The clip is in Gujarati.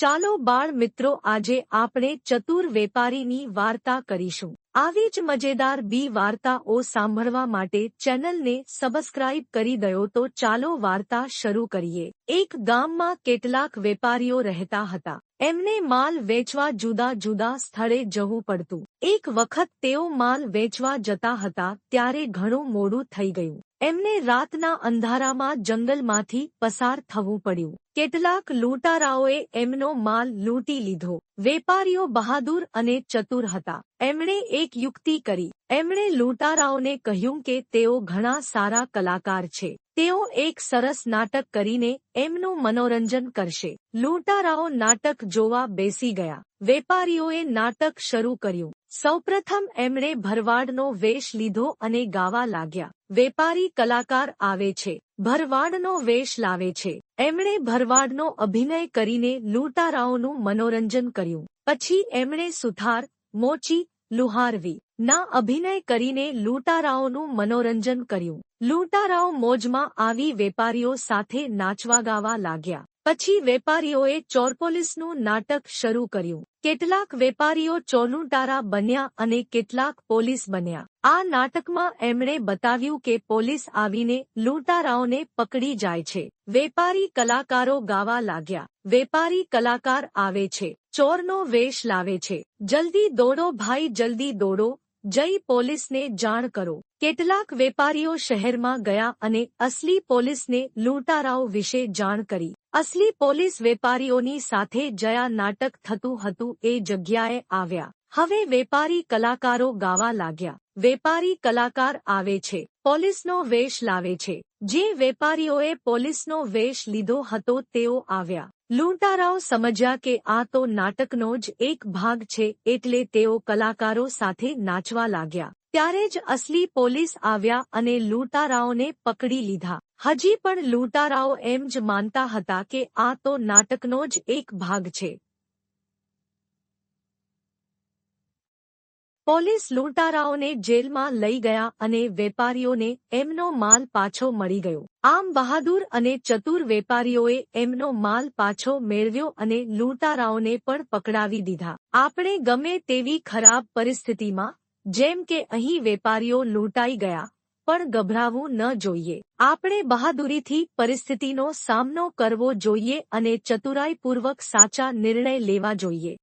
ચાલો બાળ મિત્રો, આજે આપણે ચતુર વેપારીની વાર્તા કરીશું. આવી જ મજેદાર બી વાર્તાઓ સાંભળવા માટે ચેનલને સબસ્ક્રાઇબ કરી દયો તો ચાલો વાર્તા શરૂ કરીએ. એક ગામમાં કેટલાક વેપારીઓ રહેતા હતા. એમને માલ વેચવા જુદા જુદા સ્થળે જવું પડતું. એક વખત તેઓ માલ વેચવા જતા હતા, ત્યારે ઘણું મોડું થઈ ગયું. એમને રાતના અંધારામાં જંગલમાંથી પસાર થવું પડ્યું. કેટલાક લૂંટારાઓએ એમનો માલ લૂંટી લીધો. વેપારીઓ બહાદુર અને ચતુર હતા. એમણે એક યુક્તિ કરી. એમણે લૂંટારાઓને કહ્યું કે તેઓ ઘણા સારા કલાકાર છે. તેઓ એક સરસ નાટક કરીને એમનું મનોરંજન કરશે. લૂંટારાઓ નાટક જોવા બેસી ગયા. વેપારીઓએ નાટક શરૂ કર્યું. સૌપ્રથમ એમણે ભરવાડનો વેશ લીધો અને ગાવા લાગ્યા. વેપારી કલાકાર આવે છે. ભરવાડનો વેશ લાવે છે. એમણે ભરવાડનો અભિનય કરીને લૂંટારાઓનું મનોરંજન કર્યું. પછી એમણે સુથાર, મોચી, લુહારવી ના અભિનય કરીને લૂંટારાઓનું મનોરંજન કર્યું. લૂંટારાઓ મોજમાં આવી વેપારીઓ સાથે નાચવા ગાવા લાગ્યા. પછી વેપારીઓએ ચોરપોલીસનું નાટક શરૂ કર્યું. કેટલાક વેપારીઓ ચોલુંટારા બન્યા અને કેટલાક પોલીસ બન્યા. આ નાટકમાં એમણે બતાવ્યું કે પોલીસ આવીને લૂંટારાઓને પકડી જાય છે. વેપારી કલાકારો ગાવા લાગ્યા. વેપારી કલાકાર આવે છે. ચોરનો વેશ લાવે છે. જલ્દી દોડો ભાઈ, જલ્દી દોડો. જઈ પોલીસને જાણ કરો. કેટલાક વેપારીઓ શહેરમાં ગયા અને અસલી પોલીસને લૂંટારાઓ વિશે જાણ કરી. અસલી પોલીસ વેપારીઓની સાથે જયા નાટક થતું હતું એ જગ્યાએ આવ્યા. હવે વેપારી કલાકારો ગાવા લાગ્યા. વેપારી કલાકાર આવે છે. પોલીસનો વેશ લાવે છે. જે વેપારીઓએ પોલીસનો વેશ લીધો હતો તેઓ આવ્યા. લૂંટારાઓ સમજ્યા કે આ તો નાટકનો જ એક ભાગ છે એટલે તેઓ કલાકારો સાથે નાચવા લાગ્યા. ત્યારે જ અસલી પોલીસ આવ્યા અને લૂંટારાઓને પકડી લીધા. હજી પણ લૂંટારાઓ એમ જ માનતા હતા કે આ તો નાટકનો જ એક ભાગ છે. પોલીસ લૂંટારાઓને જેલમાં લઈ ગયા અને વેપારીઓને એમનો માલ પાછો મળી ગયો. આમ બહાદુર અને ચતુર વેપારીઓએ એમનો માલ પાછો મેળવ્યો અને લૂંટારાઓને પણ પકડાવી દીધા. આપણે ગમે તેવી ખરાબ પરિસ્થિતિમાં, જેમ કે અહીં વેપારીઓ લૂંટાઈ ગયા, પણ ગભરાવું ન જોઈએ. આપણે બહાદુરીથી પરિસ્થિતિનો સામનો કરવો જોઈએ અને ચતુરાઈપૂર્વક સાચા નિર્ણય લેવા જોઈએ.